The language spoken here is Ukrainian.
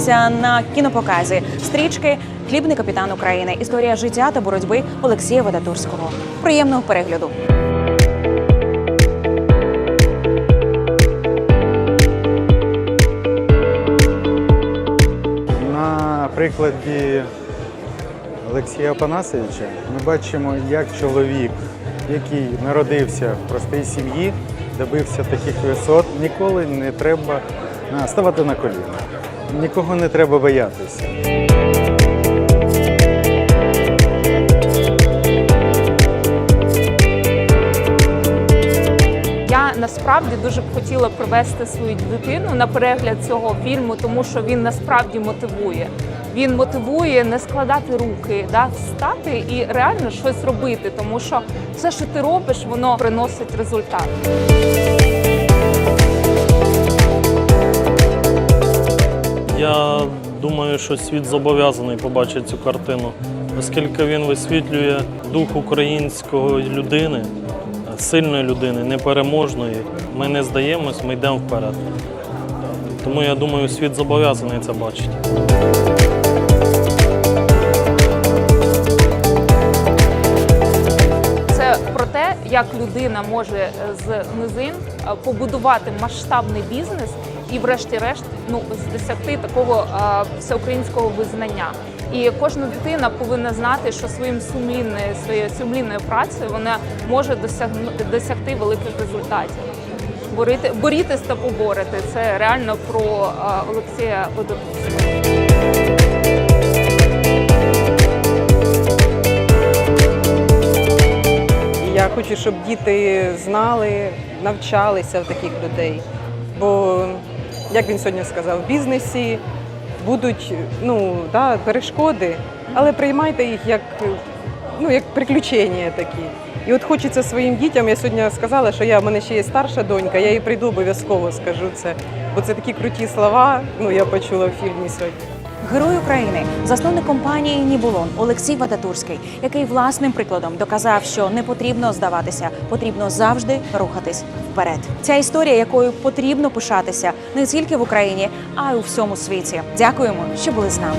дивіться на кінопоказі стрічки Хлібний капітан України. Історія життя та боротьби Олексія Вадатурського. Приємного перегляду. На прикладі Олексія Панасовича ми бачимо, як чоловік, який народився в простій сім'ї, добився таких висот, ніколи не треба ставати на коліна, нікого не треба боятися. Я насправді дуже б хотіла привести свою дитину на перегляд цього фільму, тому що він насправді мотивує. Він мотивує не складати руки, да, встати і реально щось робити, тому що все, що ти робиш, воно приносить результат. Я думаю, що світ зобов'язаний побачити цю картину, оскільки він висвітлює дух української людини, сильної людини, непереможної. Ми не здаємось, ми йдемо вперед. Тому я думаю, світ зобов'язаний це бачити. Як людина може е, з низин е, побудувати масштабний бізнес і, врешті-решт, ну досягти такого всеукраїнського визнання. І кожна дитина повинна знати, що своїм сумлінною, своєю сумлінною працею вона може досягнути досягти великих результатів. Борити, борітись та поборити. Це реально про Олексія Водопуска. Я хочу, щоб діти знали, навчалися в таких людей. Бо, як він сьогодні сказав, в бізнесі будуть ну, да, перешкоди, але приймайте їх як, ну, як приключення такі. І от хочеться своїм дітям, я сьогодні сказала, що я, в мене ще є старша донька, я їй прийду обов'язково скажу це. Бо це такі круті слова, ну я почула в фільмі сьогодні. Герой України, засновник компанії Нібулон Олексій Вадатурський, який власним прикладом доказав, що не потрібно здаватися, потрібно завжди рухатись вперед. Ця історія, якою потрібно пишатися не тільки в Україні, а й у всьому світі. Дякуємо, що були з нами.